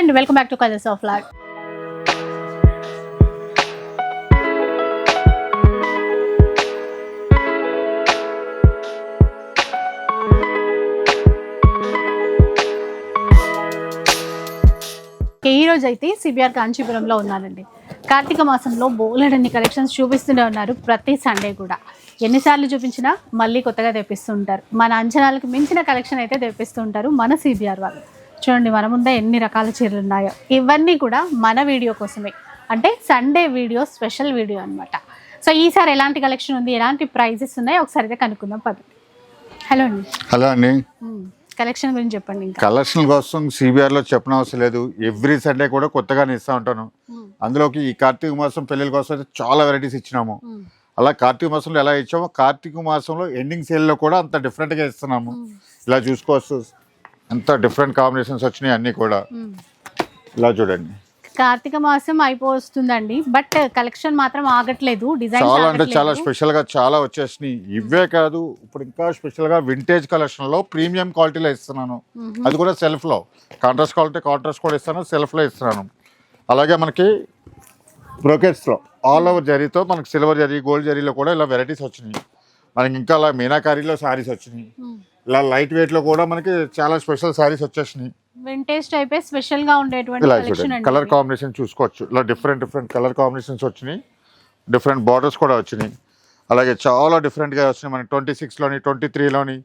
And welcome back to colours of log ఈ రోజు అయితే సిబిఆర్ కాంచీపురంలో ఉన్నానండి కార్తీక మాసంలో బోలెడన్ని కలెక్షన్స్ చూపిస్తూనే ఉన్నారు ప్రతి సండే కూడా. ఎన్నిసార్లు చూపించినా మళ్ళీ కొత్తగా తెప్పిస్తుంటారు. మన అంచనాలకు మించిన కలెక్షన్ అయితే తెప్పిస్తుంటారు మన సిబిఆర్ వాళ్ళు. చూడండి మన ముందే ఎన్ని రకాల చీరలు ఉన్నాయో. ఇవన్నీ కూడా మన వీడియో కోసమే. అంటే సండే వీడియో స్పెషల్ వీడియో అన్నమాట. సో ఈసారి ఎలాంటి కలెక్షన్ ఉంది ఎలాంటి ప్రైజెస్ ఉన్నాయో ఒకసారి అయితే కనుక్కుందాం పదండి. హలో అండి. హలో అండి. కలెక్షన్ గురించి చెప్పండి ఇంకా. కలెక్షన్ కోసం సిబిఆర్లో చెప్పిన అవసరం లేదు. ఎవ్రీ సండే కూడా కొత్తగానే ఇస్తా ఉంటాను. మ్మ్. అందులోకి ఈ కార్తీక మాసం పెళ్ళిల కోసం అయితే చాలా వెరైటీస్ ఇచ్చినాము. మ్మ్. అలా కార్తీక మాసంలో ఎలా ఇచ్చామో కార్తీక మాసంలో ఎండింగ్ సేల్లో కూడా అంత డిఫరెంట్గా ఇస్తున్నాము. ఇలా చూసుకోవచ్చు. ఎంత డిఫరెంట్ కాంబినేషన్స్ వచ్చినాయి అన్ని కూడా. ఇలా చూడండి. కార్తీక మాసం అయిపోతుందండి బట్ కలెక్షన్ మాత్రం ఆగట్లేదు డిజైన్ చాలా అంటే చాలా స్పెషల్గా చాలా వచ్చేసినాయి. ఇవే కాదు ఇప్పుడు ఇంకా స్పెషల్గా వింటేజ్ కలెక్షన్లో ప్రీమియం క్వాలిటీలో ఇస్తున్నాను. అది కూడా సెల్ఫ్లో. కాంట్రాస్ట్ క్వాలిటీ కాంట్రాస్ట్ కూడా ఇస్తాను సెల్ఫ్లో ఇస్తున్నాను. అలాగే మనకి బ్రోకెట్స్లో ఆల్ ఓవర్ జరీతో మనకి సిల్వర్ జరీ గోల్డ్ జరీలో కూడా ఇలా వెరైటీస్ వచ్చినాయి. మనకి ఇంకా అలా మీనాకారీలో శారీస్ వచ్చినాయి. ఇలా లైట్ వెయిట్లో కూడా మనకి చాలా స్పెషల్ శారీస్ వచ్చేసినాయి. వింటేజ్ టైపే స్పెషల్గా ఉండేటువంటి ఇలా చూడండి కలర్ కాంబినేషన్ చూసుకోవచ్చు. ఇలా డిఫరెంట్ డిఫరెంట్ కలర్ కాంబినేషన్స్ వచ్చినాయి. డిఫరెంట్ బార్డర్స్ కూడా వచ్చినాయి. అలాగే చాలా డిఫరెంట్గా వచ్చినాయి. మనకి ట్వంటీ సిక్స్లోని ట్వంటీ త్రీలోని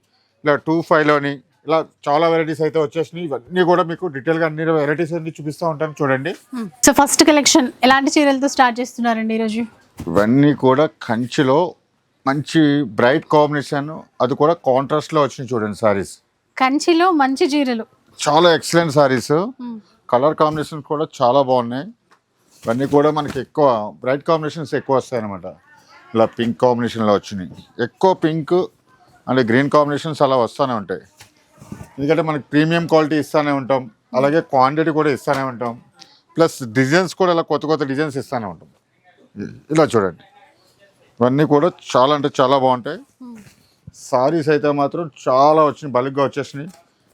ఇలా టూ ఫైవ్లోని ఇలా చాలా వెరైటీస్ అయితే వచ్చేసినాయి. ఇవన్నీ కూడా మీకు డీటెయిల్గా అన్ని వెరైటీస్ అన్ని చూపిస్తూ ఉంటాను. చూడండి. సో ఫస్ట్ కలెక్షన్ ఎలాంటి చీరలతో స్టార్ట్ చేస్తున్నారండి ఈరోజు? ఇవన్నీ కూడా కంచిలో మంచి బ్రైట్ కాంబినేషన్ అది కూడా కాంట్రాస్ట్లో వచ్చినాయి చూడండి సారీస్ కంచిలో మంచి చీరలు చాలా ఎక్సలెంట్ సారీస్ కలర్ కాంబినేషన్ కూడా చాలా బాగున్నాయి. ఇవన్నీ కూడా మనకి ఎక్కువ బ్రైట్ కాంబినేషన్స్ ఎక్కువ వస్తాయి అనమాట ఇలా పింక్ కాంబినేషన్లో వచ్చినాయి. ఎక్కువ పింక్ అండ్ గ్రీన్ కాంబినేషన్స్ అలా వస్తూనే ఉంటాయి. ఎందుకంటే మనకి ప్రీమియం క్వాలిటీ ఇస్తూనే ఉంటాం. అలాగే క్వాంటిటీ కూడా ఇస్తూనే ఉంటాం. ప్లస్ డిజైన్స్ కూడా ఇలా కొత్త కొత్త డిజైన్స్ ఇస్తూనే ఉంటాం. ఇలా చూడండి. ఇవన్నీ కూడా చాలా అంటే చాలా బాగుంటాయి. సారీస్ అయితే మాత్రం చాలా వచ్చినాయి బల్క్గా వచ్చేసినాయి.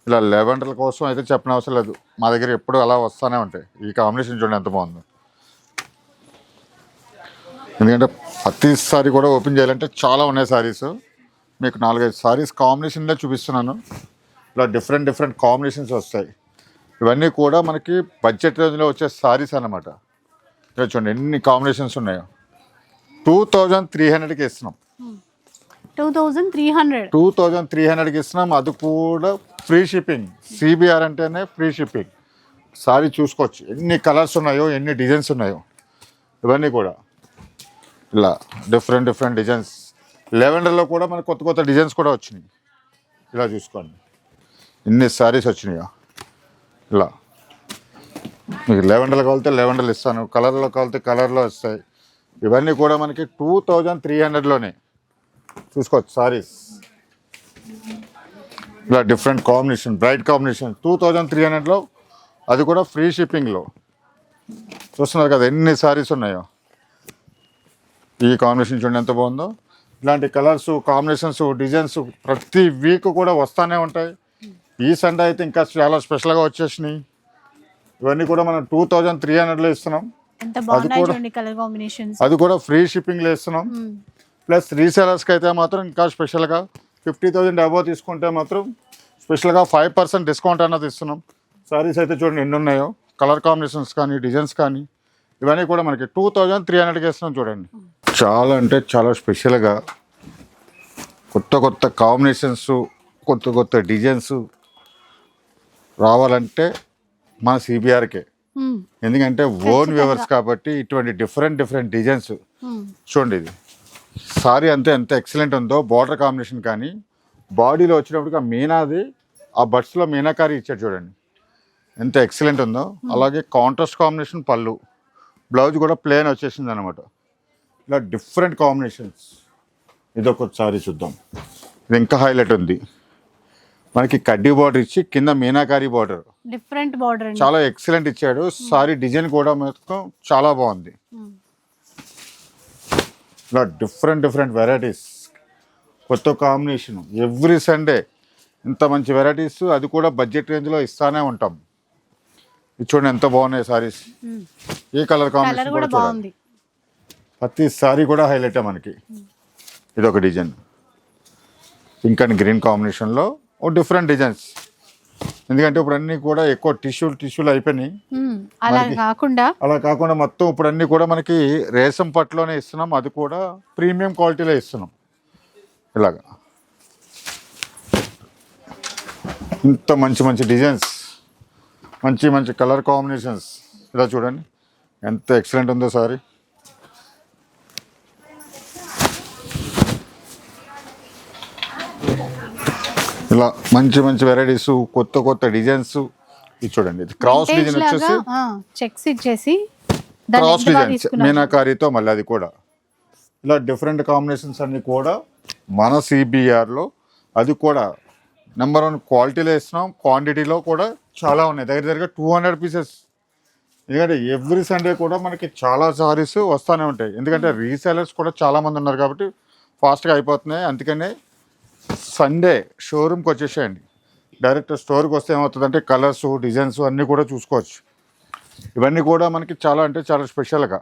ఇలా లెవెండర్ల కోసం అయితే చెప్పిన అవసరం లేదు. మా దగ్గర ఎప్పుడు అలా వస్తూనే ఉంటాయి. ఈ కాంబినేషన్ చూడండి ఎంత బాగుందో. ఎందుకంటే ప్రతి సారీ కూడా ఓపెన్ చేయాలంటే చాలా ఉన్నాయి సారీస్. మీకు నాలుగైదు సారీస్ కాంబినేషన్లో చూపిస్తున్నాను. ఇలా డిఫరెంట్ డిఫరెంట్ కాంబినేషన్స్ వస్తాయి. ఇవన్నీ కూడా మనకి బడ్జెట్ రేంజ్లో వచ్చే సారీస్ అన్నమాట. ఇక్కడ చూడండి ఎన్ని కాంబినేషన్స్ ఉన్నాయో. టూ థౌజండ్ త్రీ హండ్రెడ్కి ఇస్తున్నాం. Two thousand three hundred two thousand three హండ్రెడ్కి ఇస్తున్నాం. అది కూడా ఫ్రీ షిప్పింగ్ సిబిఆర్ అంటేనే ఫ్రీ షిప్పింగ్ సారీ చూసుకోవచ్చు. ఎన్ని కలర్స్ ఉన్నాయో ఎన్ని డిజైన్స్ ఉన్నాయో. ఇవన్నీ కూడా. ఇలా డిఫరెంట్ డిఫరెంట్ డిజైన్స్ లెవెండర్లో కూడా మనకు కొత్త కొత్త డిజైన్స్ కూడా వచ్చినాయి. ఇలా చూసుకోండి. ఎన్ని సారీస్ వచ్చినాయో? ఇలా. మీకు లెవెండర్లో కావాలితే లెవెండర్లు ఇస్తాను. కలర్లో కావాలితే కలర్లో వస్తాయి ఇవన్నీ కూడా మనకి టూ థౌజండ్ త్రీ హండ్రెడ్లోనే చూసుకోవచ్చు సారీస్ ఇలా different combination bright combination two thousand three హండ్రెడ్లో అది కూడా ఫ్రీ షిప్పింగ్లో చూస్తున్నారు కదా ఎన్ని సారీస్ ఉన్నాయో. ఈ కాంబినేషన్ చూడండి ఎంత బాగుందో. ఇలాంటి కలర్స్ కాంబినేషన్స్ డిజైన్స్ ప్రతి వీక్ కూడా వస్తూనే ఉంటాయి. ఈ సండే అయితే ఇంకా చాలా స్పెషల్గా వచ్చేసినాయి. ఇవన్నీ కూడా మనం టూ థౌజండ్ త్రీ హండ్రెడ్లో ఇస్తున్నాం. ఎంత బాగున్నాయి కూడా- చూడండి కలర్ కాంబినేషన్స్. అది కూడా ఫ్రీ షిప్పింగ్లో ఇస్తున్నాం ప్లస్ రీసేలర్స్కి అయితే మాత్రం ఇంకా స్పెషల్గా ఫిఫ్టీ థౌజండ్ అబోవ్ తీసుకుంటే మాత్రం స్పెషల్గా ఫైవ్ పర్సెంట్ డిస్కౌంట్ అన్నది ఇస్తున్నాం. సారీస్ అయితే చూడండి ఎన్ని ఉన్నాయో కలర్ కాంబినేషన్స్ కానీ డిజైన్స్ కానీ ఇవన్నీ కూడా మనకి టూ థౌజండ్ త్రీ హండ్రెడ్కి ఇస్తున్నాం చూడండి. చాలా అంటే చాలా స్పెషల్గా కొత్త కొత్త కాంబినేషన్స్ కొత్త కొత్త డిజైన్స్ రావాలంటే మన సిబిఆర్కే ఎందుకంటే ఓన్ వ్యూవర్స్ కాబట్టి ఇటువంటి డిఫరెంట్ డిఫరెంట్ డిజైన్స్ చూడండి ఇది. సారీ అంతే ఎంత ఎక్సలెంట్ ఉందో బార్డర్ కాంబినేషన్ కానీ బాడీలో వచ్చినప్పటికి ఆ మీనాది ఆ బట్స్లో మీనాకారి ఇచ్చాడు చూడండి. ఎంత ఎక్సలెంట్ ఉందో. అలాగే కాంట్రాస్ట్ కాంబినేషన్ పళ్ళు. బ్లౌజ్ కూడా ప్లేన్ వచ్చేసింది అనమాట ఇలా డిఫరెంట్ కాంబినేషన్స్ ఇదొక సారీ చూద్దాం. ఇది ఇంకా హైలైట్ ఉంది. మనకి కడ్డీ బార్డర్ ఇచ్చి కింద మీనాకారి బార్డర్ డిఫరెంట్ బార్డర్ చాలా ఎక్సలెంట్ ఇచ్చాడు. సారీ డిజైన్ కూడా మొత్తం చాలా బాగుంది. మ్మ్. ఇలా డిఫరెంట్ డిఫరెంట్ వెరైటీస్ కొత్త కాంబినేషన్ ఎవ్రీ సండే ఇంత మంచి వెరైటీస్ అది కూడా బడ్జెట్ రేంజ్లో ఇస్తానే ఉంటాం. ఇది చూడండి ఎంత బాగున్నాయి సారీస్ ఏ కలర్ కాంబినేషన్ కూడా చూడండి. బాగుంది. ప్రతి సారీ కూడా హైలైట్ మనకి. ఇది ఒక డిజైన్. పింక్ అండ్ గ్రీన్ కాంబినేషన్లో డిఫరెంట్ డిజైన్స్. ఎందుకంటే ఇప్పుడు అన్నీ కూడా ఎక్కువ టిష్యూలు టిష్యూలు అయిపోయినాయి. అలా కాకుండా అలా కాకుండా మొత్తం ఇప్పుడు అన్నీ కూడా మనకి రేసం పట్టులోనే ఇస్తున్నాం. అది కూడా ప్రీమియం క్వాలిటీలో ఇస్తున్నాం. ఇలాగా. ఇంత మంచి మంచి డిజైన్స్. మంచి మంచి కలర్ కాంబినేషన్స్. ఇలా చూడండి. ఎంత ఎక్సలెంట్ ఉందో సారీ. ఇలా మంచి మంచి వెరైటీస్ కొత్త కొత్త డిజైన్స్ ఇది చూడండి. ఇది క్రాస్ డిజైన్ వచ్చేసి చెక్స్ ఇచ్చేసి క్రాస్ డిజైన్. మీనాకారితో మళ్ళీ అది కూడా. ఇలా డిఫరెంట్ కాంబినేషన్స్ అన్ని కూడా మన సిబిఆర్లో అది కూడా నెంబర్ వన్ క్వాలిటీలో ఇస్తున్నాం క్వాంటిటీలో కూడా చాలా ఉన్నాయి. దగ్గర దగ్గర టూ హండ్రెడ్ పీసెస్ ఎందుకంటే ఎవ్రీ సండే కూడా మనకి చాలా సారీస్ వస్తూనే ఉంటాయి. ఎందుకంటే రీసేలర్స్ కూడా చాలా మంది ఉన్నారు కాబట్టి ఫాస్ట్గా అయిపోతున్నాయి. అందుకనే సండే షోరూమ్కి వచ్చేసేయండి. డైరెక్ట్ స్టోర్కి వస్తే ఏమవుతుందంటే కలర్స్ డిజైన్స్ అన్నీ కూడా చూసుకోవచ్చు. ఇవన్నీ కూడా మనకి చాలా అంటే చాలా స్పెషల్గా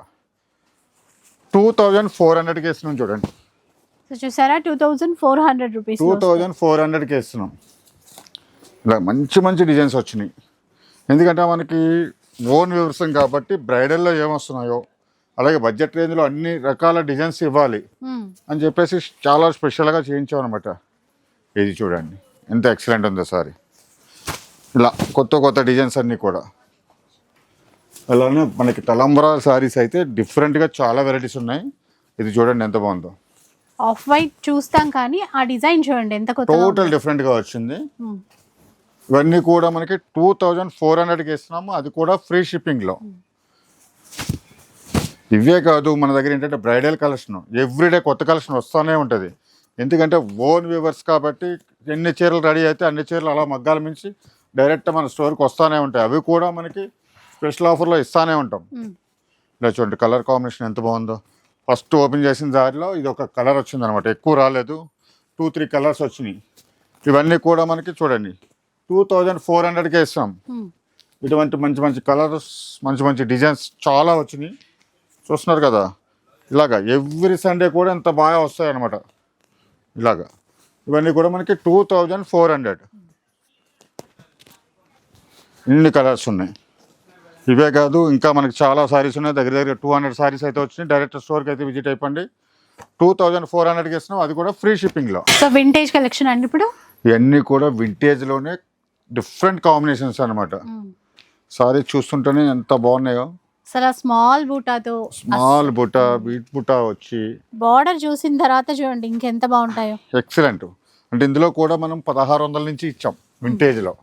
టూ థౌజండ్ ఫోర్ హండ్రెడ్కి ఇస్తున్నాం చూడండి. చూసారా? Two thousand four hundred rupees two thousand four హండ్రెడ్కి ఇస్తున్నాం ఇలా మంచి మంచి డిజైన్స్ వచ్చినాయి. ఎందుకంటే మనకి ఓన్ వ్యవసాయం కాబట్టి బ్రైడల్లో ఏమొస్తున్నాయో అలాగే బడ్జెట్ రేంజ్లో అన్ని రకాల డిజైన్స్ ఇవ్వాలి అని చెప్పేసి చాలా స్పెషల్గా చేయించాం అనమాట ఇది చూడండి. ఎంత ఎక్సలెంట్ ఉందో సారీ. ఇలా కొత్త కొత్త డిజైన్స్ అన్నీ కూడా. అలానే మనకి తలంబరా సారీస్ అయితే డిఫరెంట్గా చాలా వెరైటీస్ ఉన్నాయి. ఇది చూడండి ఎంత బాగుందో. ఆఫ్ వైట్ చూస్తాం కానీ ఆ డిజైన్ చూడండి ఎంత. టోటల్ డిఫరెంట్గా వచ్చింది. మ్మ్. ఇవన్నీ కూడా మనకి టూ థౌజండ్ ఫోర్ హండ్రెడ్కి ఇస్తున్నాము. అది కూడా ఫ్రీ షిప్పింగ్లో ఇవే కాదు మన దగ్గర ఏంటంటే బ్రైడల్ కలెక్షన్ ఎవ్రీడే కొత్త కలెక్షన్ వస్తూనే ఉంటుంది. ఎందుకంటే ఓన్ వ్యూవర్స్ కాబట్టి ఎన్ని చీరలు రెడీ అయితే అన్ని చీరలు అలా మగ్గాల మించి డైరెక్ట్ మన స్టోర్కి వస్తూనే ఉంటాయి. అవి కూడా మనకి స్పెషల్ ఆఫర్లో ఇస్తూనే ఉంటాం. ఇలా చూడండి కలర్ కాంబినేషన్ ఎంత బాగుందో. ఫస్ట్ ఓపెన్ చేసిన దారిలో ఇది ఒక కలర్ వచ్చింది అనమాట ఎక్కువ రాలేదు. టూ త్రీ కలర్స్ వచ్చినాయి. ఇవన్నీ కూడా మనకి చూడండి. టూ థౌజండ్ ఫోర్ హండ్రెడ్కే ఇస్తాం. ఇటువంటి మంచి మంచి కలర్స్ మంచి మంచి డిజైన్స్ చాలా వచ్చినాయి. చూస్తున్నారు కదా? ఇలాగా ఎవ్రీ సండే కూడా ఇంత బాగా వస్తాయి అనమాట ఇలాగా. ఇవన్నీ కూడా మనకి టూ థౌజండ్ ఫోర్ హండ్రెడ్. ఇన్ని కలర్స్ ఉన్నాయి. ఇవే కాదు ఇంకా మనకి చాలా సారీస్ ఉన్నాయి. దగ్గర దగ్గర టూ హండ్రెడ్ సారీస్ అయితే వచ్చినాయి. డైరెక్ట్ స్టోర్కి అయితే విజిట్ అయిపోండి. టూ థౌజండ్ ఫోర్ హండ్రెడ్కి ఇస్తున్నాం. అది కూడా ఫ్రీ షిప్పింగ్లో సో వింటేజ్ కలెక్షన్ అండి ఇప్పుడు? ఇవన్నీ కూడా వింటేజ్లోనే డిఫరెంట్ కాంబినేషన్స్ అనమాట. సారీ చూస్తుంటేనే ఎంత బాగున్నాయో. అసలు స్మాల్ బూటాతో స్మాల్ బుట్ట బీట్ బుట్ట వచ్చి బార్డర్ చూసిన తర్వాత చూడండి ఇంకెంత బాగుంటాయో. ఎక్సలెంట్ అంటే ఇందులో కూడా మనం పదహారు వందల నుంచి ఇచ్చాం వింటేజ్లో.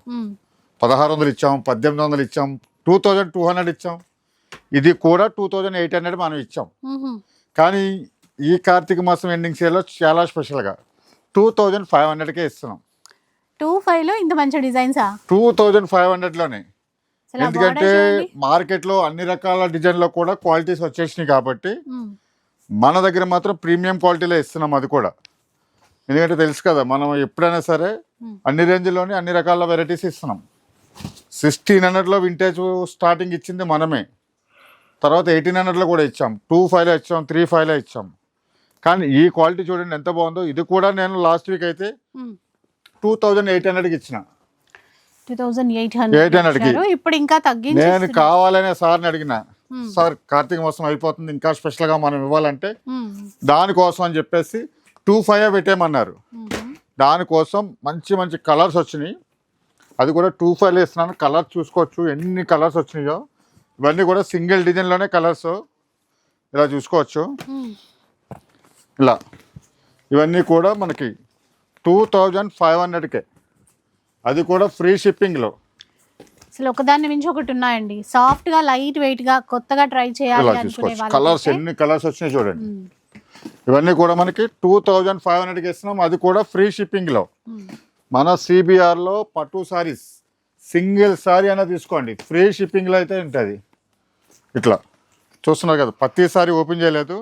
పదహారు వందలు ఇచ్చాం పద్దెనిమిది వందలు ఇచ్చాం టూ థౌజండ్ టూ హండ్రెడ్ ఇచ్చాం. ఇది కూడా టూ థౌజండ్ ఎయిట్ హండ్రెడ్ మనం ఇచ్చాం. కానీ ఈ కార్తీక మాసం ఎండింగ్ సేల్లో చాలా స్పెషల్గా టూ థౌజండ్ ఫైవ్ హండ్రెడ్కే ఇస్తున్నాం. టూ ఫైవ్లో ఇంత మంచి డిజైన్సా? టూ థౌజండ్ ఫైవ్ హండ్రెడ్లోనే. ఎందుకంటే చూడండి. మార్కెట్లో అన్ని రకాల డిజైన్లో కూడా క్వాలిటీస్ వచ్చేసినాయి కాబట్టి. మన దగ్గర మాత్రం ప్రీమియం క్వాలిటీలో ఇస్తున్నాం అది కూడా ఎందుకంటే తెలుసు కదా మనం ఎప్పుడైనా సరే. అన్ని రేంజ్లోనే అన్ని రకాల వెరైటీస్ ఇస్తున్నాం సిక్స్టీన్ హండ్రెడ్లో వింటేజ్ స్టార్టింగ్ ఇచ్చింది మనమే తర్వాత ఎయిటీన్ హండ్రెడ్లో కూడా ఇచ్చాం టూ ఫైవ్లో ఇచ్చాం త్రీ ఫైవ్లో ఇచ్చాం కానీ ఈ క్వాలిటీ చూడండి ఎంత బాగుందో ఇది కూడా నేను లాస్ట్ వీక్ అయితే. టూ థౌజండ్ ఎయిట్ హండ్రెడ్కి ఇచ్చిన 2800 800 కి. ఇచ్చారు. ఇప్పుడు ఇంకా తగ్గించి నేను. కావాలనే సార్ని అడిగిన Hmm. సార్ కార్తీక మాసం అయిపోతుంది ఇంకా స్పెషల్గా మనం ఇవ్వాలంటే మ్మ్. దానికోసం అని చెప్పేసి టూ ఫైవ్ పెట్టేయమన్నారు మ్మ్. దానికోసం మంచి మంచి కలర్స్ వచ్చినాయి అది కూడా టూ ఫైవ్ ఇస్తున్నాను కలర్ చూసుకోవచ్చు ఎన్ని కలర్స్ వచ్చినాయో ఇవన్నీ కూడా సింగిల్ డిజైన్లోనే కలర్స్ ఇలా చూసుకోవచ్చు. ఇలా ఇవన్నీ కూడా మనకి టూ థౌజండ్ ఫైవ్ హండ్రెడ్కే అది కూడా ఫ్రీ షిప్పింగ్లో. అసలు ఒకదాన్ని మించి ఒకటి ఉన్నాయండి. సాఫ్ట్గా లైట్ వెయిట్గా కొత్తగా ట్రై చేయాలి ఇలా అనుకునే చూసుకోవచ్చు కలర్స్ ఎన్ని కలర్స్ వచ్చినాయి చూడండి. ఇవన్నీ కూడా మనకి టూ థౌజండ్ ఫైవ్ హండ్రెడ్కి ఇస్తున్నాం. అది కూడా ఫ్రీ షిప్పింగ్లో. మన సిబిఆర్లో పట్టు సారీస్ సింగిల్ సారీ అయినా తీసుకోండి. ఫ్రీ షిప్పింగ్లో అయితే ఉంటుంది. ఇట్లా. చూస్తున్నారు కదా ప్రతి సారీ ఓపెన్ చేయలేదు.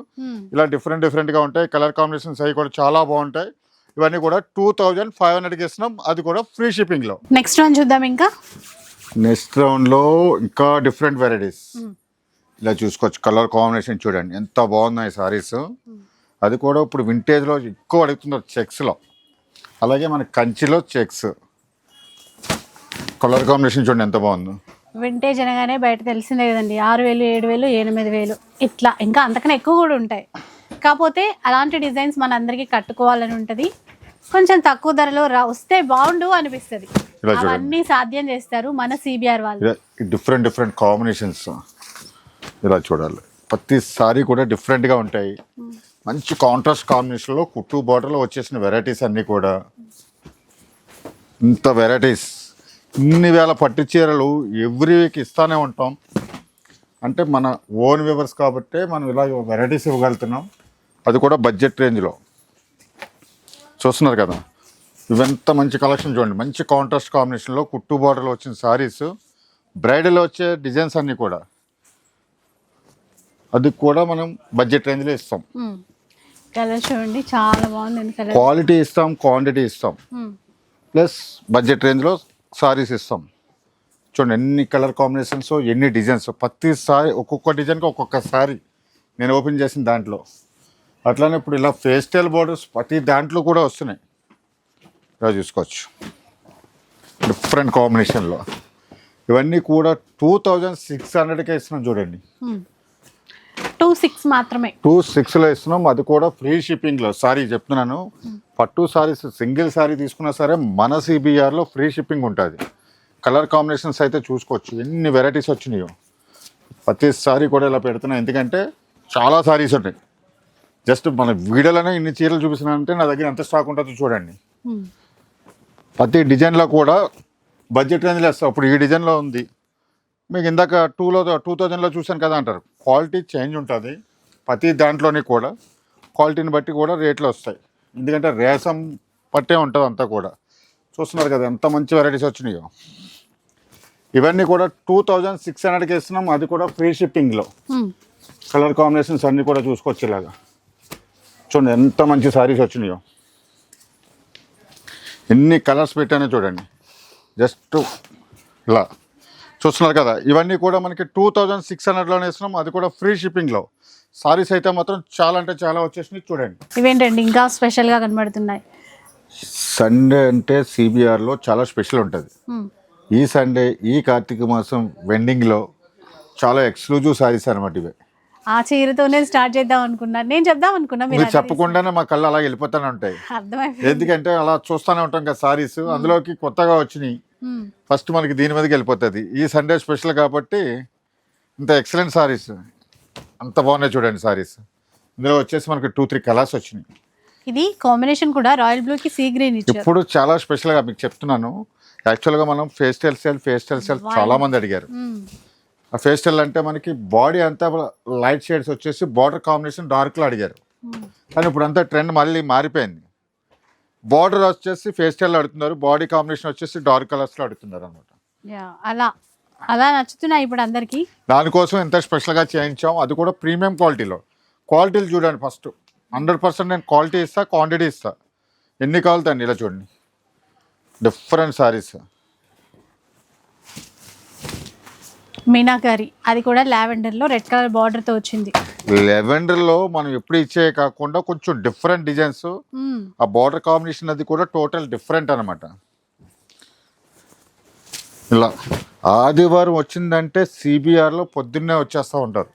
ఇలా డిఫరెంట్ డిఫరెంట్గా ఉంటాయి. కలర్ కాంబినేషన్స్ అవి కూడా చాలా బాగుంటాయి. ఇవన్నీ కూడా టూ థౌజండ్ ఫైవ్ హండ్రెడ్కి ఇస్తున్నాం. అది కూడా ఫ్రీ షిప్పింగ్లో. నెక్స్ట్ వన్ చూద్దాం ఇంకా? నెక్స్ట్ రౌండ్లో ఇంకా డిఫరెంట్ వెరైటీస్. ఇలా చూసుకోవచ్చు. కలర్ కాంబినేషన్ చూడండి. ఎంత బాగున్నాయి సారీస్. అది కూడా ఇప్పుడు వింటేజ్లో ఎక్కువ అడుగుతున్నారు చెక్స్లో. అలాగే మన కంచిలో చెక్స్. కలర్ కాంబినేషన్ చూడండి ఎంత బాగుందో. వింటేజ్ అనగానే బయట తెలిసిందే కదండి. ఆరు వేలు ఏడు వేలు ఎనిమిది వేలు. ఇట్లా. ఇంకా అంతకన్నా ఎక్కువ కూడా ఉంటాయి. కాకపోతే అలాంటి డిజైన్స్ మన అందరికీ కట్టుకోవాలని ఉంటుంది. కొంచెం తక్కువ ధరలో వస్తే బాగుండు అనిపిస్తుంది. అవన్నీ సాధ్యం చేస్తారు మన సిబిఆర్ వాళ్ళు. డిఫరెంట్ డిఫరెంట్ కాంబినేషన్స్ ఇలా చూడాలి. ప్రతి సారీ కూడా డిఫరెంట్గా ఉంటాయి. మంచి కాంట్రాస్ట్ కాంబినేషన్లో కుట్టు బార్డర్లో వచ్చేసిన వెరైటీస్ అన్నీ కూడా. ఇంత వెరైటీస్ ఇన్ని వేల పట్టు చీరలు ఎవ్రీ వీక్ ఇస్తానే ఉంటాం. అంటే మన ఓన్ వ్యూవర్స్ కాబట్టి మనం ఇలా వెరైటీస్ ఇవ్వగలుగుతున్నాం. అది కూడా బడ్జెట్ రేంజ్లో చూస్తున్నారు కదా. ఇవంతా మంచి కలెక్షన్ చూడండి. మంచి కాంట్రాస్ట్ కాంబినేషన్లో కుట్టు బార్డర్లో వచ్చిన సారీస్ బ్రైడల్ వచ్చే డిజైన్స్ అన్నీ కూడా. అది కూడా మనం బడ్జెట్ రేంజ్లో ఇస్తాం. కలర్ చూడండి చాలా బాగుంది. క్వాలిటీ ఇస్తాం క్వాంటిటీ ఇస్తాం. ప్లస్ బడ్జెట్ రేంజ్లో సారీస్ ఇస్తాం. చూడండి ఎన్ని కలర్ కాంబినేషన్స్ ఎన్ని డిజైన్స్ ప్రతి సారీ ఒక్కొక్క డిజైన్కి ఒక్కొక్క సారీ. నేను ఓపెన్ చేసిన దాంట్లో. అట్లానే ఇప్పుడు ఇలా ఫేస్టైల్ బోర్డర్స్ ప్రతి దాంట్లో కూడా వస్తున్నాయి. ఇలా చూసుకోవచ్చు. డిఫరెంట్ కాంబినేషన్లో ఇవన్నీ కూడా టూ థౌజండ్ సిక్స్ హండ్రెడ్కే ఇస్తున్నాం చూడండి. టూ సిక్స్ మాత్రమే. టూ సిక్స్లో ఇస్తున్నాం. అది కూడా ఫ్రీ షిప్పింగ్లో సారీ చెప్తున్నాను. పట్టు సారీస్ సింగిల్ సారీ తీసుకున్నా సరే మన సిబిఆర్లో ఫ్రీ షిప్పింగ్ ఉంటుంది. కలర్ కాంబినేషన్స్ అయితే చూసుకోవచ్చు. ఎన్ని వెరైటీస్ వచ్చినాయో. ప్రతి సారీ కూడా ఇలా పెడుతున్నాయి. ఎందుకంటే చాలా సారీస్ ఉంటాయి జస్ట్ మన వీడియోలోనే ఇన్ని చీరలు చూపిస్తున్నానంటే నా దగ్గర ఎంత స్టాక్ ఉంటుందో చూడండి. ప్రతి డిజైన్లో కూడా బడ్జెట్ రేంజ్లో వేస్తాం. ఇప్పుడు ఈ డిజైన్లో ఉంది. మీకు ఇందాక టూలో టూ థౌజండ్లో చూశాను కదా అంటారు. క్వాలిటీ చేంజ్ ఉంటుంది. ప్రతి దాంట్లోని కూడా క్వాలిటీని బట్టి కూడా రేట్లు వస్తాయి. ఎందుకంటే రేసం పట్టే ఉంటుంది అంతా కూడా. చూస్తున్నారు కదా ఎంత మంచి వెరైటీస్ వచ్చినాయో. ఇవన్నీ కూడా టూ థౌజండ్ సిక్స్ హండ్రెడ్కి ఇస్తున్నాం అది కూడా ఫ్రీ షిప్పింగ్లో కలర్ కాంబినేషన్స్ అన్నీ కూడా చూసుకోవచ్చు ఇలాగా చూడండి ఎంత మంచి సారీస్ వచ్చినాయో. ఎన్ని కలర్స్ పెట్టానో చూడండి. జస్ట్ ఇలా. చూస్తున్నారు కదా ఇవన్నీ కూడా మనకి టూ థౌజండ్ సిక్స్ హండ్రెడ్లోనే ఇస్తున్నాం అది కూడా ఫ్రీ షిప్పింగ్లో సారీస్ అయితే మాత్రం చాలా అంటే చాలా వచ్చేసినాయి చూడండి. ఇవేంటండి ఇంకా స్పెషల్గా కనబడుతున్నాయి? సండే అంటే సిబిఆర్లో చాలా స్పెషల్ ఉంటుంది. మ్మ్. ఈ సండే ఈ కార్తీక మాసం వెండింగ్లో చాలా ఎక్స్క్లూజివ్ సారీస్ అనమాట ఇవి. ఆ చీరతోనే స్టార్ట్ చేద్దాం అనుకున్నా. నేను చెప్దాం అనుకున్నా మీరు చెప్పకుండానే మా కళ్ళు అలా వెళ్ళిపోతూనే ఉంటాయి. అర్థమైపోయింది. ఎందుకంటే అలా చూస్తూనే ఉంటాం కదా సారీస్. అందులోకి కొత్తగా వచ్చినాయి. ఫస్ట్ మనకి దీని మీదకి వెళ్ళిపోతుంది. ఈ సండే స్పెషల్ కాబట్టి ఇంత ఎక్సలెంట్ సారీస్. అంత బాగున్నాయి చూడండి సారీస్. ఇందులో వచ్చేసి మనకి టూ త్రీ కలర్స్ వచ్చినాయి. ఇది కాంబినేషన్ కూడా రాయల్ బ్లూ కి సీ గ్రీన్ ఇప్పుడు చాలా స్పెషల్గా మీకు చెప్తున్నాను. యాక్చువల్గా మనం ఫేస్టైల్ సెల్ ఫేస్టైల్ సెల్ చాలా మంది అడిగారు. ఆ ఫేస్టైల్ అంటే మనకి బాడీ అంతా లైట్ షేడ్స్ వచ్చేసి బార్డర్ కాంబినేషన్ డార్క్లో అడిగారు. కానీ ఇప్పుడు అంతా ట్రెండ్ మళ్ళీ మారిపోయింది. బార్డర్ వచ్చేసి ఫేస్టైల్ అడుగుతున్నారు బాడీ కాంబినేషన్ వచ్చేసి డార్క్ కలర్స్లో అడుగుతున్నారు అనమాట అలా అలా నచ్చుతున్నాయి ఇప్పుడు అందరికి? దానికోసం ఎంత స్పెషల్గా చేయించాం. అది కూడా ప్రీమియం క్వాలిటీలో క్వాలిటీలు చూడండి ఫస్ట్. హండ్రెడ్ పర్సెంట్ నేను క్వాలిటీ ఇస్తా క్వాంటిటీ ఇస్తా. ఎన్ని కావాలండి ఇలా చూడండి. డిఫరెంట్ సారీస్. మీనాకారి అది కూడా లావెండర్లో రెడ్ కలర్ బార్డర్తో వచ్చింది. లెవెండర్లో మనం ఎప్పుడు ఇచ్చే కాకుండా కొంచెం డిఫరెంట్ డిజైన్స్. ఆ బార్డర్ కాంబినేషన్ అది కూడా టోటల్ డిఫరెంట్ అనమాట ఇలా ఆదివారం వచ్చిందంటే సిబిఆర్లో పొద్దున్నే వచ్చేస్తూ ఉంటారు.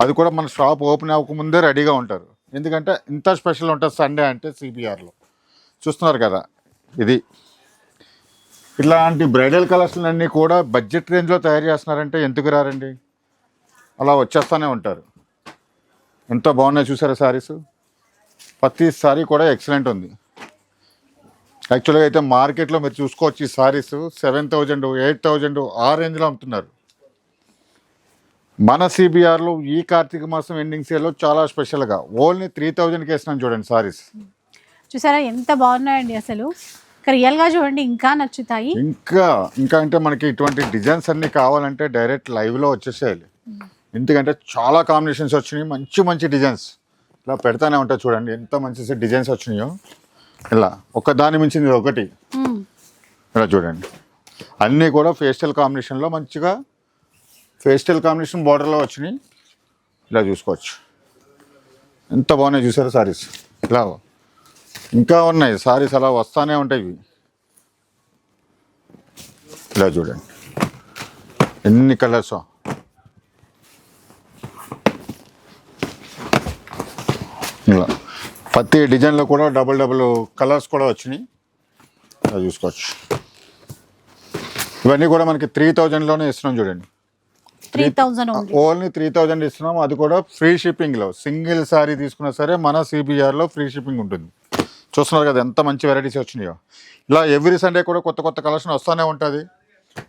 అది కూడా మన షాప్ ఓపెన్ అవ్వకముందే రెడీగా ఉంటారు. ఎందుకంటే ఇంత స్పెషల్ ఉంటుంది సండే అంటే సిబిఆర్లో. చూస్తున్నారు కదా? ఇది ఇట్లాంటి బ్రైడల్ కలెక్షన్ అన్నీ కూడా బడ్జెట్ రేంజ్లో తయారు చేస్తున్నారంటే ఎందుకు రారండి? అలా వచ్చేస్తూనే ఉంటారు. ఎంత బాగున్నాయి చూసారా శారీస్ ప్రతి సారీ కూడా ఎక్సలెంట్ ఉంది. యాక్చువల్గా అయితే మార్కెట్లో మీరు చూసుకోవచ్చు ఈ saris seven thousand eight thousand ఆ రేంజ్లో అమ్ముతున్నారు. మన సిబిఆర్లో ఈ కార్తీక మాసం ఎండింగ్ సేల్లో చాలా స్పెషల్గా ఓన్లీ త్రీ థౌజండ్కి వేసినాను చూడండి సారీస్ చూసారా ఎంత బాగున్నాయండి అసలు. రియల్గా చూడండి ఇంకా నచ్చుతాయి. ఇంకా ఇంకా అంటే మనకి ఇటువంటి డిజైన్స్ అన్నీ కావాలంటే డైరెక్ట్ లైవ్లో వచ్చేసేయాలి. ఎందుకంటే చాలా కాంబినేషన్స్ వచ్చినాయి మంచి మంచి డిజైన్స్. ఇలా పెడతానే ఉంటాయి చూడండి ఎంత మంచి డిజైన్స్ వచ్చినాయో. ఇలా ఒక దాని మించింది ఒకటి. ఇలా చూడండి. అన్నీ కూడా ఫేస్టల్ కాంబినేషన్లో మంచిగా ఫేస్టల్ కాంబినేషన్ బార్డర్లో వచ్చినాయి. ఇలా చూసుకోవచ్చు. ఎంత బాగున్నాయి చూసారు సారీస్? ఇలా ఇంకా ఉన్నాయి. సారీస్ అలా వస్తానే ఉంటాయి ఇలా చూడండి. ఎన్ని కలర్స్? ఇలా. ప్రతి డిజైన్లో కూడా డబుల్ డబుల్ కలర్స్ కూడా వచ్చినాయి. ఇలా చూసుకోవచ్చు. ఇవన్నీ కూడా మనకి త్రీ థౌజండ్లోనే ఇస్తున్నాం చూడండి. Three thousand only. Only three thousand ఇస్తున్నాం. అది కూడా ఫ్రీ షిప్పింగ్లో. సింగిల్ సారీ తీసుకున్నా సరే మన సిబిఆర్లో ఫ్రీ షిప్పింగ్ ఉంటుంది. చూస్తున్నారు కదా ఎంత మంచి వెరైటీస్ వచ్చినాయో. ఇలా ఎవ్రీ సండే కూడా కొత్త కొత్త కలెక్షన్ వస్తూనే ఉంటుంది.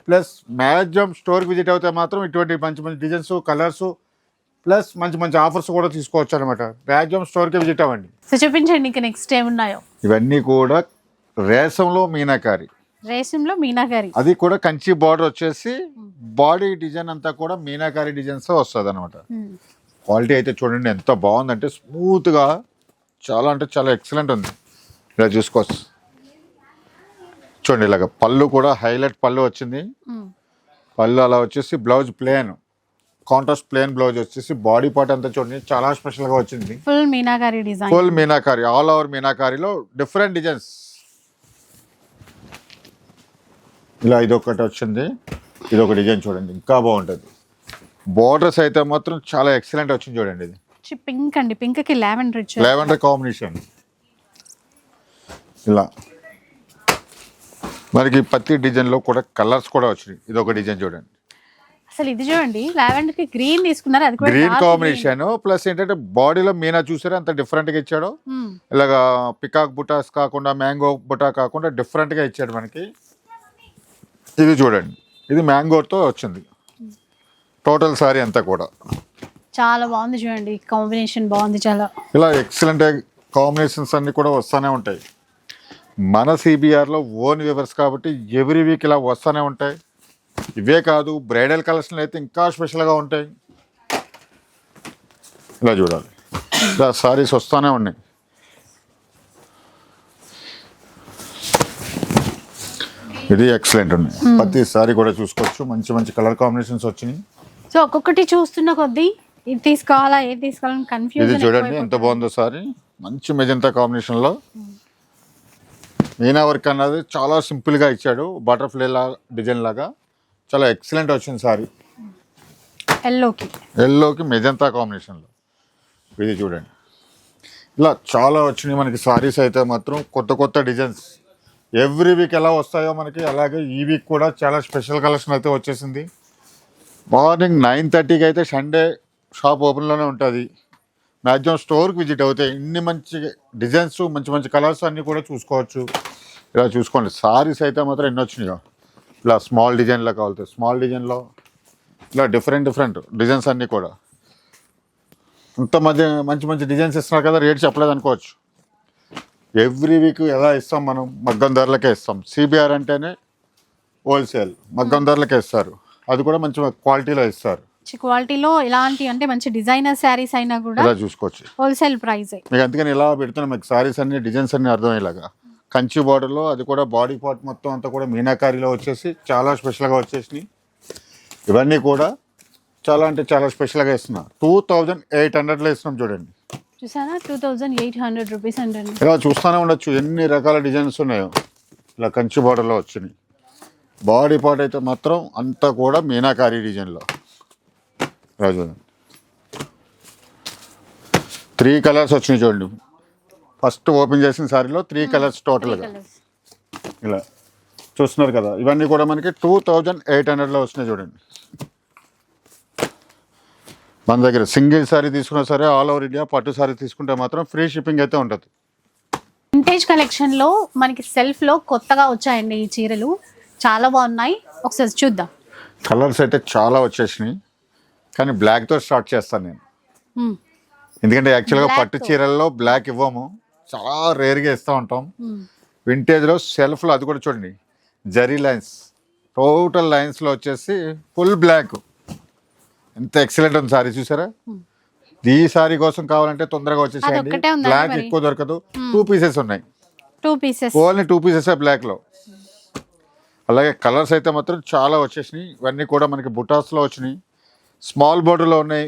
ప్లస్ మ్యాక్సిమం స్టోర్కి విజిట్ అయితే మాత్రం ఇటువంటి మంచి మంచి డిజైన్స్ కలర్స్ ప్లస్ మంచి మంచి ఆఫర్స్ కూడా తీసుకోవచ్చు అనమాట మ్యాక్సిమం స్టోర్కి విజిట్ అవ్వండి. సో చూపించండి ఇంకా నెక్స్ట్ ఏమున్నాయో ఇవన్నీ కూడా రేసంలో మీనాకారి. రేషంలో మీనాగారి అది కూడా కంచి బార్డర్ వచ్చేసి బాడీ డిజైన్ అంతా కూడా మీనాకారి డిజైన్స్ వస్తుంది అనమాట క్వాలిటీ అయితే చూడండి ఎంత బాగుందంటే స్మూత్గా చాలా అంటే చాలా ఎక్సలెంట్ ఉంది. ఇలా చూసుకోవచ్చు చూడండి ఇలాగ పళ్ళు కూడా హైలైట్ పళ్ళు వచ్చింది. పళ్ళు అలా వచ్చేసి blouse plain. Contrast plain blouse వచ్చేసి బాడీ పార్ట్ అంతా చూడండి చాలా స్పెషల్గా వచ్చింది. Full meenakari design. Full meenakari all over మీనాకారిలో different designs ఇలా ఇదొకటి వచ్చింది. ఇది ఒక డిజైన్ చూడండి ఇంకా బాగుంటుంది. బోర్డర్స్ అయితే మాత్రం చాలా ఎక్సలెంట్ వచ్చింది చూడండి ఇది. పింక్ అండి పింక్కి లావెండర్ లెవెండర్ కాంబినేషన్ ఇలా. మనకి ప్రతి డిజైన్లో కూడా కలర్స్ కూడా వచ్చినాయి. ఇది ఒక డిజైన్ చూడండి. అసలు ఇది చూడండి లావెండర్కి గ్రీన్ తీసుకున్నారు అది కూడా గ్రీన్ కాంబినేషన్ ప్లస్ ఏంటంటే బాడీలో మీనా చూసారా? అంత డిఫరెంట్గా ఇచ్చాడు. green. మ్మ్. ఇలాగా పికాక్ బుటాస్ కాకుండా మ్యాంగో బుటా కాకుండా డిఫరెంట్గా ఇచ్చాడు మనకి. ఇది చూడండి. ఇది మ్యాంగోతో వచ్చింది. టోటల్ సారీ అంతా కూడా. చాలా బాగుంది చూడండి కాంబినేషన్ బాగుంది చాలా. ఇలా ఎక్సలెంట్ కాంబినేషన్స్ అన్నీ కూడా వస్తూనే ఉంటాయి. మన సిబిఆర్లో ఓన్ వ్యూవర్స్ కాబట్టి ఎవ్రీ వీక్ ఇలా వస్తూనే ఉంటాయి. ఇవే కాదు బ్రైడల్ కలెక్షన్లు అయితే ఇంకా స్పెషల్గా ఉంటాయి. ఇలా చూడాలి. ఇలా సారీస్ వస్తూనే ఉన్నాయి. ఇది ఎక్సలెంట్ ఉన్నాయి. ప్రతి సారీ కూడా చూసుకోవచ్చు. మంచి మంచి కలర్ కాంబినేషన్స్ వచ్చినాయి. సో ఒక్కొక్కటి చూస్తున్న కొద్దీ ఇది తీసుకోవాలా ఏది తీసుకోవాలని ఇది కన్ఫ్యూజన్ చూడండి ఎంత బాగుందో సారీ మంచి మెజంతా కాంబినేషన్లో మీనా వర్క్ అన్నది చాలా సింపుల్గా ఇచ్చాడు. బటర్ఫ్లై లా డిజైన్ లాగా. చాలా ఎక్సలెంట్ వచ్చింది సారీ ఎల్లోకి. ఎల్లోకి మెజంతా కాంబినేషన్లో ఇది చూడండి. ఇలా చాలా వచ్చినాయి మనకి సారీస్ అయితే మాత్రం. కొత్త కొత్త డిజైన్స్ ఎవ్రీ వీక్ ఎలా వస్తాయో మనకి అలాగే ఈ వీక్ కూడా చాలా స్పెషల్ కలెక్షన్ అయితే వచ్చేసింది. మార్నింగ్ నైన్ థర్టీకి అయితే సండే షాప్ ఓపెన్లోనే ఉంటుంది. మ్యాక్సిమం స్టోర్కి విజిట్ అవుతాయి ఇన్ని మంచి డిజైన్స్ మంచి మంచి కలర్స్ అన్నీ కూడా చూసుకోవచ్చు. ఇలా చూసుకోండి. సారీస్ అయితే మాత్రం ఎన్ని వచ్చినాయో. ఇలా స్మాల్ డిజైన్లో కావాలి స్మాల్ డిజైన్లో ఇలా డిఫరెంట్ డిఫరెంట్ డిజైన్స్ అన్నీ కూడా. ఇంత మధ్య మంచి మంచి డిజైన్స్ ఇస్తున్నారు కదా రేట్ చెప్పలేదు అనుకోవచ్చు. ఎవ్రీ వీక్ ఎలా ఇస్తాం మనం? మగ్గం ధరలకే ఇస్తాం. సిబిఆర్ అంటేనే హోల్సేల్. మగ్గం ధరలకే ఇస్తారు. అది కూడా మంచి క్వాలిటీలో ఇస్తారు. క్వాలిటీలో ఇలాంటి అంటే మంచి డిజైనర్ శారీస్ అయినా కూడా ఇలా చూసుకోవచ్చు. హోల్సేల్ ప్రైస్ మీకు అందుకని ఇలా పెడుతున్నాం మీకు సారీస్ అన్ని డిజైన్స్ అన్ని అర్థమయ్యేలాగా కంచి బార్డర్లో అది కూడా బాడీ పార్ట్ మొత్తం అంతా కూడా మీనాకారిలో వచ్చేసి చాలా స్పెషల్గా వచ్చేసినాయి. ఇవన్నీ కూడా చాలా అంటే చాలా స్పెషల్గా ఇస్తున్నా టూ థౌజండ్ ఎయిట్ హండ్రెడ్లో ఇస్తున్నాం చూడండి. చూసారా? Two thousand eight hundred rupees అంటండి. ఇలా చూస్తూనే ఉండొచ్చు. ఎన్ని రకాల డిజైన్స్ ఉన్నాయో. ఇలా కంచి బార్డర్లో వచ్చినాయి. బాడీ పార్ట్ అయితే మాత్రం అంతా కూడా మీనాకారి డిజైన్లో. చూడండి త్రీ కలర్స్ వచ్చినాయి చూడండి. ఫస్ట్ ఓపెన్ చేసిన సారీలో త్రీ కలర్స్ టోటల్గా ఇలా. చూస్తున్నారు కదా ఇవన్నీ కూడా మనకి టూ థౌజండ్ ఎయిట్ హండ్రెడ్లో వస్తున్నాయి చూడండి. మన దగ్గర సింగిల్ సారీ తీసుకున్నా సరే ఆల్ ఓవర్ ఇండియా పట్టు సారీ తీసుకుంటే మాత్రం ఫ్రీ షిప్పింగ్ అయితే ఉంటుంది. వింటేజ్ కలెక్షన్లో మనకి సెల్ఫ్లో కొత్తగా వచ్చాయండి ఈ చీరలు. చాలా బాగున్నాయి. ఒకసారి చూద్దాం. కలర్స్ అయితే చాలా వచ్చేసినాయి. కానీ బ్లాక్తో స్టార్ట్ చేస్తాను నేను. మ్మ్. ఎందుకంటే యాక్చువల్గా పట్టు. చీరల్లో బ్లాక్ ఇవ్వము. చాలా రేర్గా ఇస్తూ ఉంటాం. వింటేజ్లో సెల్ఫ్లో అది కూడా చూడండి. జరీ లైన్స్ టోటల్ లైన్స్లో వచ్చేసి ఫుల్ బ్లాక్ ఎంత ఎక్సలెంట్ ఉంది సారీ చూసారా? ఈ సారీ కోసం కావాలంటే తొందరగా వచ్చేసేయండి. బ్లాక్? ఎక్కువ దొరకదు. టూ పీసెస్ ఉన్నాయి. Two pieces only two pieces బ్లాక్లో అలాగే కలర్స్ అయితే మాత్రం చాలా వచ్చేసినాయి. ఇవన్నీ కూడా మనకి బుటాస్లో వచ్చినాయి. స్మాల్ బార్డర్లో ఉన్నాయి.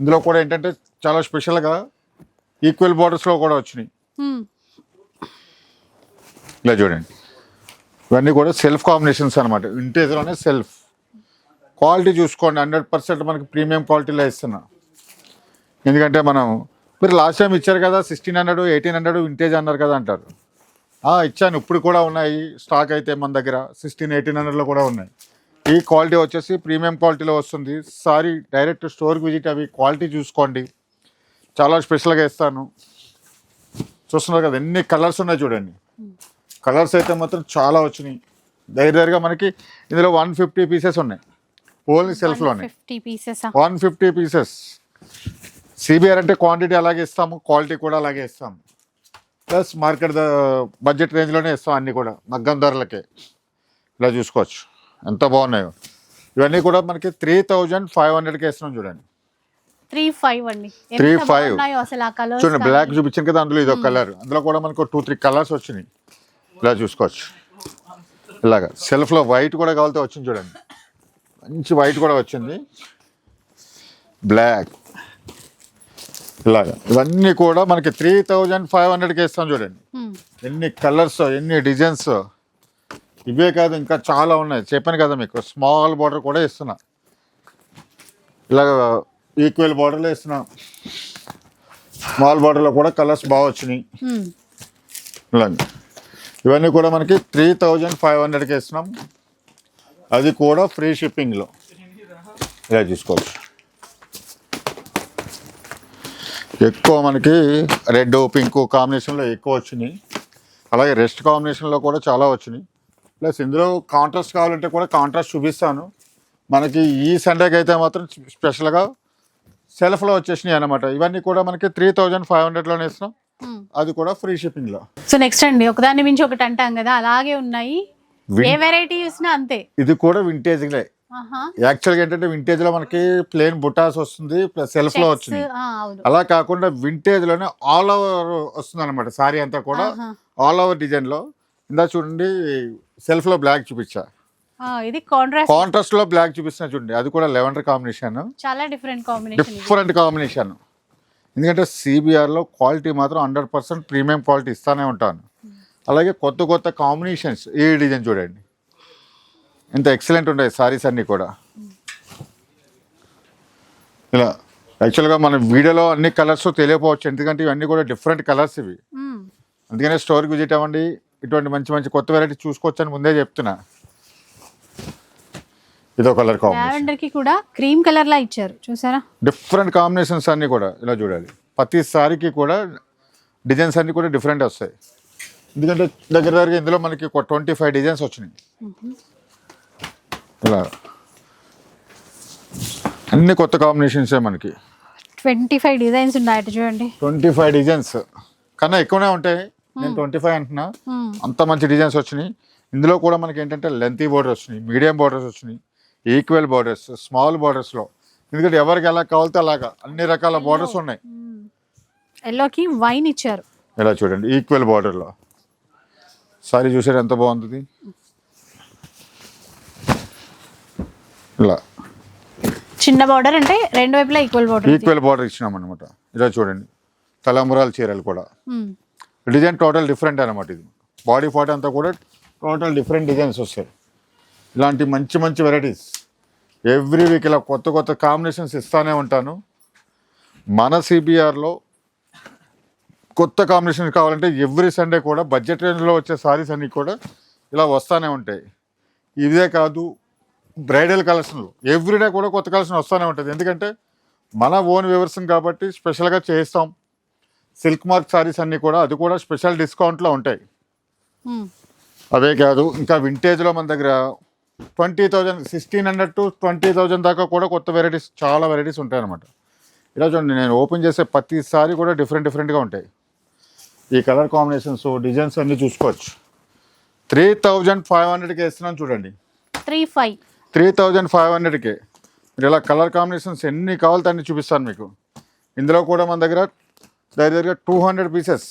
ఇందులో కూడా ఏంటంటే చాలా స్పెషల్గా ఈక్వల్ బార్డర్స్లో కూడా వచ్చినాయి. ఇలా చూడండి. ఇవన్నీ కూడా సెల్ఫ్ కాంబినేషన్స్ అనమాట వింటేజ్లోనే సెల్ఫ్. క్వాలిటీ చూసుకోండి. హండ్రెడ్ పర్సెంట్ మనకి ప్రీమియం క్వాలిటీలో ఇస్తున్నా. ఎందుకంటే మనం మీరు లాస్ట్ టైం ఇచ్చారు కదా sixteen hundred eighteen hundred vintage అన్నారు కదా అంటారు. ఇచ్చాను. ఇప్పుడు కూడా ఉన్నాయి. స్టాక్ అయితే మన దగ్గర సిక్స్టీన్ ఎయిటీన్ హండ్రెడ్లో కూడా ఉన్నాయి. ఈ క్వాలిటీ వచ్చేసి ప్రీమియం క్వాలిటీలో వస్తుంది. సారీ డైరెక్ట్ స్టోర్కి విజిట్ అవి క్వాలిటీ చూసుకోండి. చాలా స్పెషల్గా ఇస్తాను చూస్తున్నారు కదా ఎన్ని కలర్స్ ఉన్నాయి చూడండి. కలర్స్ అయితే మాత్రం చాలా వచ్చినాయి. దగ్గర దగ్గరగా మనకి ఇందులో వన్ ఫిఫ్టీ పీసెస్ ఉన్నాయి. Only సెల్ఫ్లోనే. One fifty pieces? CBR అంటే క్వాంటిటీ అలాగే ఇస్తాము క్వాలిటీ కూడా అలాగే ఇస్తాము. ప్లస్ మార్కెట్ బడ్జెట్ రేంజ్లోనే ఇస్తాం అన్నీ కూడా మగ్గం ధరలకే. ఇలా చూసుకోవచ్చు. ఎంత బాగున్నాయో. ఇవన్నీ కూడా మనకి త్రీ థౌజండ్ ఫైవ్ హండ్రెడ్కి ఇస్తున్నాం చూడండి. త్రీ ఫైవ్ అండి. ఎంత 3,500. బాగున్నాయో అసలు ఆ కలర్స్ చూడండి బ్లాక్ చూపించాను కదా అందులో ఇది కలర్ అందులో కూడా మనకు టూ త్రీ కలర్స్ వచ్చినాయి. ఇలా చూసుకోవచ్చు. ఇలాగా. సెల్ఫ్లో వైట్ కూడా కావాలితే వచ్చింది చూడండి. మంచి వైట్ కూడా వచ్చింది. బ్లాక్ ఇలాగా. ఇవన్నీ కూడా మనకి త్రీ థౌజండ్ ఫైవ్ హండ్రెడ్కి ఇస్తాం చూడండి. ఎన్ని కలర్స్ ఎన్ని డిజైన్స్ ఇవే కాదు ఇంకా చాలా ఉన్నాయి. చెప్పాను కదా మీకు స్మాల్ బార్డర్ కూడా ఇస్తున్నా. ఇలాగ ఈక్వల్ బార్డర్లో ఇస్తున్నా. స్మాల్ బార్డర్లో కూడా కలర్స్ బాగా వచ్చినాయి. ఇలాగ. ఇవన్నీ కూడా మనకి త్రీ థౌజండ్ ఫైవ్ హండ్రెడ్కి ఇస్తున్నాం. అది కూడా ఫ్రీ షిప్పింగ్లో. ఇలా చూసుకోవచ్చు. ఎక్కువ మనకి రెడ్ పింక్ కాంబినేషన్లో ఎక్కువ వచ్చినాయి. అలాగే రెస్ట్ కాంబినేషన్లో కూడా చాలా వచ్చినాయి. ప్లస్ ఇందులో కాంట్రాస్ట్ కావాలంటే కూడా కాంట్రాస్ట్ చూపిస్తాను. మనకి ఈ సండేకి అయితే మాత్రం స్పెషల్గా సెల్ఫ్లో వచ్చేసినాయి అనమాట ఇవన్నీ కూడా మనకి త్రీ థౌజండ్ ఫైవ్ హండ్రెడ్లోనే ఇస్తున్నాం. అది కూడా ఫ్రీ షిప్పింగ్లో సో నెక్స్ట్ అండి ఒకదాని మించి ఒకటి అంటాం కదా అలాగే ఉన్నాయి. ఏ వెరైటీ చూసినా అంతే. ఇది కూడా వింటేజ్లే. యాక్చువల్గా ఏంటంటే వింటేజ్లో మనకి ప్లేన్ బుటాస్ వస్తుంది ప్లస్ సెల్ఫ్లో Checks, వచ్చింది అలా కాకుండా వింటేజ్లోనే ఆల్ ఓవర్ వస్తుంది అనమాట సారీ అంతా కూడా. ఆల్ ఓవర్ డిజైన్లో ఇందా చూడండి సెల్ఫ్లో బ్లాక్ చూపించా. ఇది కాంట్రాస్ట్ కాంట్రాస్ట్లో బ్లాక్ చూపిస్తున్నా చూడండి. అది కూడా లెవెండర్ కాంబినేషన్. చాలా డిఫరెంట్ కాంబినేషన్ డిఫరెంట్ కాంబినేషన్. ఎందుకంటే సిబిఆర్లో క్వాలిటీ మాత్రం హండ్రెడ్ పర్సెంట్ ప్రీమియం క్వాలిటీ ఇస్తానే ఉంటాను. అలాగే కొత్త కొత్త కాంబినేషన్స్ ఈ డిజైన్ చూడండి. ఎంత ఎక్సలెంట్ ఉంటాయి సారీస్ అన్నీ కూడా. ఇలా యాక్చువల్గా మన వీడియోలో అన్ని కలర్స్ తెలియకపోవచ్చు. ఎందుకంటే ఇవన్నీ కూడా డిఫరెంట్ కలర్స్ ఇవి. అందుకనే స్టోర్కి విజిట్ అవ్వండి. ఇటువంటి మంచి మంచి కొత్త వెరైటీ చూసుకోవచ్చు అని ముందే చెప్తున్నా. ఇదో కలర్ కాంబినేషన్కి కూడా క్రీమ్ కలర్ లా ఇచ్చారు. చూసారా? డిఫరెంట్ కాంబినేషన్స్ అన్నీ కూడా ఇలా చూడాలి. ప్రతి సారీకి కూడా డిజైన్స్ అన్నీ కూడా డిఫరెంట్ వస్తాయి. ఎందుకంటే దగ్గర దగ్గర ఇందులో మనకి ఒక ట్వంటీ ఫైవ్ డిజైన్స్ వచ్చినాయి. ఇలా. అన్ని కొత్త కాంబినేషన్సే మనకి. ట్వంటీ ఫైవ్ డిజైన్స్ ఉన్నాయి చూడండి. Twenty five designs. కన్నా ఎక్కువనే ఉంటాయి. నేను ట్వంటీ ఫైవ్ అంటున్నా. అంత మంచి డిజైన్స్ వచ్చినాయి. ఇందులో కూడా మనకి ఏంటంటే లెంతీ బోర్డర్స్ వచ్చినాయి మీడియం బోర్డర్స్ వచ్చినాయి ఈక్వల్ బోర్డర్స్ స్మాల్ బోర్డర్స్లో ఎందుకంటే ఎవరికి ఎలా కావాలితే అలాగా అన్ని రకాల బోర్డర్స్ ఉన్నాయి. ఎల్లోకి వైన్ ఇచ్చారు. ఇలా చూడండి ఈక్వల్ బార్డర్లో సారీ చూసారు ఎంత బాగుంటుంది ఇలా. చిన్న బార్డర్ అంటే రెండు వైపులా ఈక్వల్ బార్డర్ ఈక్వల్ బార్డర్ ఇచ్చినాం అనమాట ఇలా చూడండి. తలంబరాల చీరలు కూడా. డిజైన్ టోటల్ డిఫరెంట్ అనమాట ఇది. బాడీ పార్ట్ అంతా కూడా టోటల్ డిఫరెంట్ డిజైన్స్ వస్తాయి. ఇలాంటి మంచి మంచి వెరైటీస్. ఎవ్రీ వీక్ ఇలా కొత్త కొత్త కాంబినేషన్స్ ఇస్తానే ఉంటాను. మన సిబిఆర్లో కొత్త కాంబినేషన్ కావాలంటే ఎవ్రీ సండే కూడా బడ్జెట్ రేంజ్లో వచ్చే సారీస్ అన్నీ కూడా ఇలా వస్తూనే ఉంటాయి. ఇదే కాదు బ్రైడల్ కలెక్షన్లు. ఎవ్రీడే కూడా కొత్త కలెక్షన్ వస్తూనే ఉంటుంది. ఎందుకంటే మన ఓన్ వివర్సం కాబట్టి స్పెషల్గా చేస్తాం సిల్క్ మార్క్ సారీస్ అన్నీ కూడా అది కూడా స్పెషల్ డిస్కౌంట్లో ఉంటాయి. అవే కాదు ఇంకా వింటేజ్లో మన దగ్గర twenty thousand sixteen hundred to twenty thousand దాకా కూడా కొత్త వెరైటీస్ చాలా వెరైటీస్ ఉంటాయి అనమాట ఇలా చూడండి నేను ఓపెన్ చేసే ప్రతిసారి కూడా డిఫరెంట్ డిఫరెంట్గా ఉంటాయి. ఈ కలర్ కాంబినేషన్స్ డిజైన్స్ అన్నీ చూసుకోవచ్చు. త్రీ థౌజండ్ ఫైవ్ హండ్రెడ్కి వేస్తున్నాను చూడండి. Three five three thousand five హండ్రెడ్కి మీరు ఇలా కలర్ కాంబినేషన్స్ ఎన్ని కావాలితే అన్ని చూపిస్తాను మీకు. ఇందులో కూడా మన దగ్గర దగ్గర దగ్గర టూ హండ్రెడ్ పీసెస్.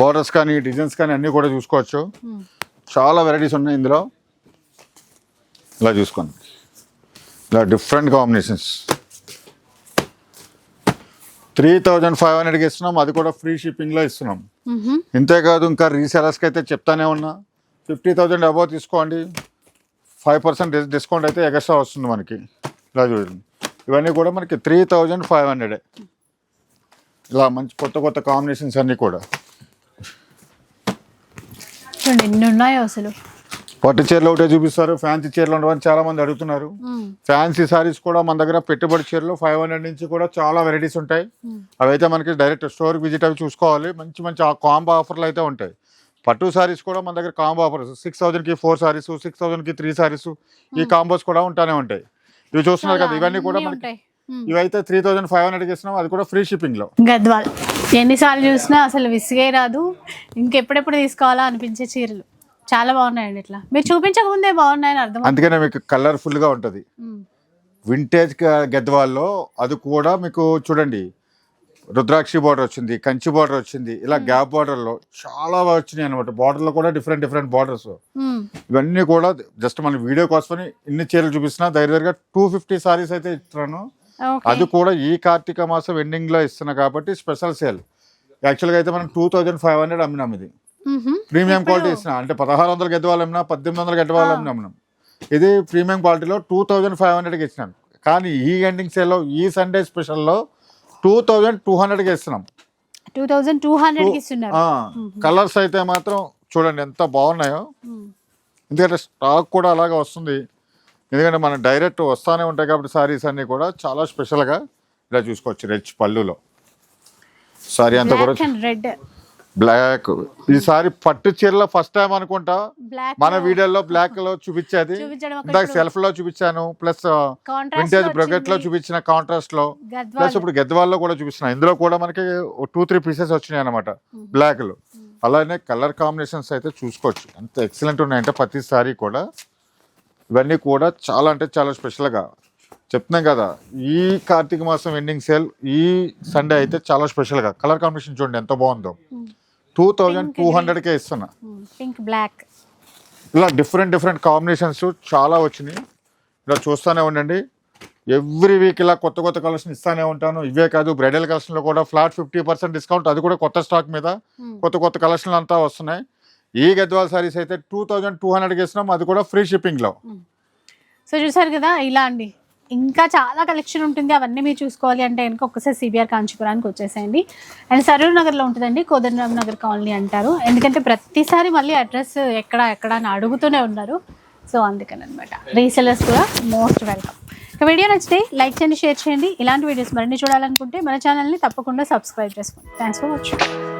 బార్డర్స్ కానీ డిజైన్స్ కానీ అన్నీ కూడా చూసుకోవచ్చు. చాలా వెరైటీస్ ఉన్నాయి ఇందులో. ఇలా చూసుకోండి. ఇలా different combinations three thousand five హండ్రెడ్కి ఇస్తున్నాం. అది కూడా ఫ్రీ షిప్పింగ్లో ఇస్తున్నాం. ఇంతేకాదు ఇంకా రీసెలర్స్కి అయితే చెప్తానే ఉన్నా. ఫిఫ్టీ థౌజండ్ అబౌవ్ తీసుకోండి. ఫైవ్ పర్సెంట్ డిస్కౌంట్ అయితే ఎక్స్ట్రా వస్తుంది మనకి. ఇలా చూడండి. ఇవన్నీ కూడా మనకి త్రీ థౌజండ్ ఫైవ్ హండ్రెడే ఇలా మంచి కొత్త కొత్త కాంబినేషన్స్ అన్నీ కూడా. చూడండి ఎన్ని ఉన్నాయో అసలు. పట్టు చీరలు ఒకటే చూపిస్తారు ఫ్యాన్సీ చీరలు ఉండవని చాలా మంది అడుగుతున్నారు. ఫ్యాన్సీ సారీస్ కూడా మన దగ్గర పెట్టుబడి చీరలు ఫైవ్ హండ్రెడ్ నుంచి కూడా చాలా వెరైటీస్ ఉంటాయి. అవి అయితే మనకి డైరెక్ట్ స్టోర్ విజిట్ అవి చూసుకోవాలి. మంచి మంచి ఆ కాంబో ఆఫర్లు అయితే ఉంటాయి. పట్టు సారీస్ కూడా మన దగ్గర కాంబో ఆఫర్స్ సిక్స్ థౌసండ్కి ఫోర్ సారీస్ సిక్స్ థౌసండ్కి త్రీ సారీస్ ఈ కాంబోస్ కూడా ఉంటానే ఉంటాయి. ఇవి చూస్తున్నారు కదా ఇవన్నీ కూడా మనకి. ఇవైతే త్రీ థౌసండ్ ఫైవ్ హండ్రెడ్కి ఇస్తున్నాం. అది కూడా ఫ్రీ షిప్పింగ్లో గద్వాల్. ఎన్నిసార్లు చూసినా అసలు విసిగే రాదు. ఇంకెప్పుడెప్పుడు తీసుకోవాలా అనిపించే చీరలు. చాలా బాగున్నాయండి ఇట్లా. మీరు చూపించక ముందే బాగున్నాయని అర్థం అందుకనే మీకు కలర్ఫుల్గా ఉంటుంది. మ్మ్. వింటేజ్ గద్వాల్లో అది కూడా మీకు చూడండి. రుద్రాక్షి బార్డర్ వచ్చింది కంచి బార్డర్ వచ్చింది ఇలా గ్యాప్ బార్డర్లో చాలా బాగా వచ్చినాయి అనమాట బార్డర్లో కూడా డిఫరెంట్ డిఫరెంట్ బార్డర్స్. ఇవన్నీ కూడా జస్ట్ మన వీడియో కోసమని ఇన్ని చీరలు చూపిస్తున్నా. దగ్గర టూ ఫిఫ్టీ సారీస్ అయితే ఇస్తున్నాను. అది కూడా ఈ కార్తీక మాసం ఎండింగ్లో ఇస్తున్నా కాబట్టి స్పెషల్ సేల్ యాక్చువల్గా అయితే మనం టూ థౌజండ్ ఫైవ్ హండ్రెడ్ అమ్మినాం ఇది. ప్రీమియం క్వాలిటీ ఇస్తున్నా. అంటే పదహారు వందల గెద్దవాళ్ళు అమ్మినా పద్దెనిమిది వందల గెద్దవాళ్ళు అమ్మినా మనం ఇది ప్రీమియం క్వాలిటీలో టూ థౌజండ్ ఫైవ్ హండ్రెడ్కి ఇచ్చినాను కానీ ఈ ఎండింగ్ సేల్లో ఈ సండే స్పెషల్లో టూ థౌజండ్ టూ హండ్రెడ్కి ఇస్తున్నాం. టూ థౌజండ్ టూ హండ్రెడ్కి ఇస్తున్నారు. కలర్స్ అయితే మాత్రం చూడండి ఎంత బాగున్నాయో. ఎందుకంటే స్టాక్ కూడా అలాగే వస్తుంది. ఎందుకంటే మనం డైరెక్ట్ వస్తానే ఉంటాయి కాబట్టి సారీస్ అన్నీ కూడా చాలా స్పెషల్గా ఇలా చూసుకోవచ్చు. రిచ్ పళ్ళులో. సారీ అంతా కూడా రెడ్ బ్లాక్ ఈ సారీ పట్టు చీరలో ఫస్ట్ టైం అనుకుంటా. మన వీడియోలో బ్లాక్లో చూపించేది. ఇందాక సెల్ఫ్లో చూపించాను. ప్లస్ వింటేజ్ బ్రకెట్లో చూపించిన కాంట్రాస్ట్లో. ప్లస్ ఇప్పుడు గద్వాల్లో కూడా చూపిస్తున్నా. ఇందులో కూడా మనకి టూ త్రీ పీసెస్ వచ్చినాయి అనమాట బ్లాక్లో. అలానే కలర్ కాంబినేషన్స్ అయితే చూసుకోవచ్చు. ఎంత ఎక్సలెంట్ ఉన్నాయంటే ప్రతి సారీ కూడా ఇవన్నీ కూడా చాలా అంటే చాలా స్పెషల్గా చెప్తున్నాం కదా. ఈ కార్తీక మాసం ఎండింగ్ సేల్ ఈ సండే అయితే చాలా స్పెషల్గా. కలర్ కాంబినేషన్ చూడండి ఎంత బాగుందో. టూ థౌజండ్ టూ హండ్రెడ్కే ఇస్తున్నా. Pink black. ఇలా డిఫరెంట్ డిఫరెంట్ కాంబినేషన్స్ చాలా వచ్చినాయి. ఇలా చూస్తూనే ఉండండి. ఎవ్రీ వీక్ ఇలా కొత్త కొత్త కలెక్షన్ ఇస్తానే ఉంటాను. ఇవే కాదు బ్రైడల్ కలెక్షన్లో కూడా ఫ్లాట్ ఫిఫ్టీ పర్సెంట్ డిస్కౌంట్. అది కూడా కొత్త స్టాక్ మీద కొత్త కొత్త కలెక్షన్లు అంతా వస్తున్నాయి. ఈ గద్వాల్ సారీస్ అయితే టూ థౌజండ్ టూ హండ్రెడ్కి ఇస్తున్నాం అది కూడా ఫ్రీ షిప్పింగ్లో సో చూసారు కదా ఇలా అండి. ఇంకా చాలా కలెక్షన్ ఉంటుంది అవన్నీ మీరు చూసుకోవాలి అంటే కనుక ఒక్కసారి సిబిఆర్ కాంచీపురానికి వచ్చేసేయండి. అండ్ సరూర్ నగర్లో ఉంటుందండి కోదండరామ్ నగర్ కాలనీ అంటారు. ఎందుకంటే ప్రతిసారి మళ్ళీ అడ్రస్ ఎక్కడ ఎక్కడ అని అడుగుతూనే ఉన్నారు. సో అందుకని అనమాట రీసెలర్స్ కూడా మోస్ట్ వెల్కమ్ ఇక వీడియో నచ్చితే లైక్ చేయండి షేర్ చేయండి. ఇలాంటి వీడియోస్ మరిన్ని చూడాలనుకుంటే మన ఛానల్ని తప్పకుండా సబ్స్క్రైబ్ చేసుకోండి. Thanks for watching